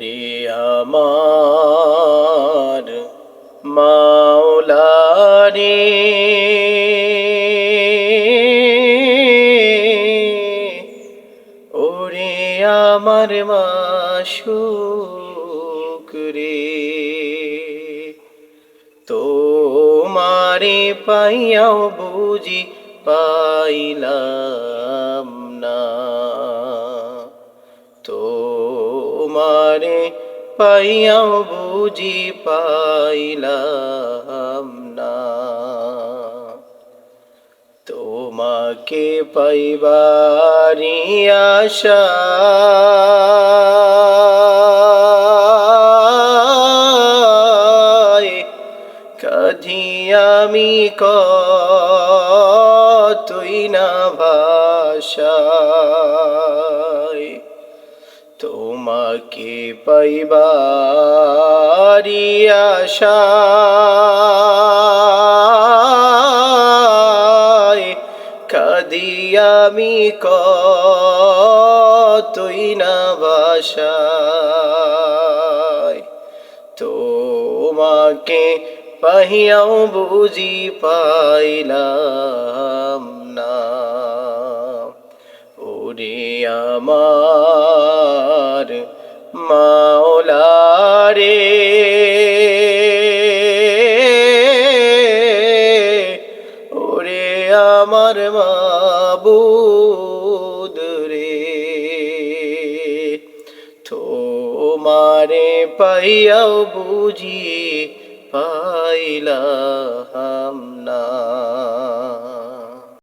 ওরে আমার মাওলারে। ওরে আমার মাসুক রে তোমারে পাইয়াও বুঝি পাইলাম না। তোমারে পাইয়াও বুঝি পাইলাম না। তোমাকে পাইবারি আশা। কাঁধি আমি কতই না ভাষায় তোমাকে পাইবারি আশা। কাদি আমি কতই না ভাষায় তোমাকে পাহিয়াও বুঝি পাইলাম না। ওরে আমার আমার মাবুদ রে। তোমারে পাইয়াও বুঝি পাইলাম না।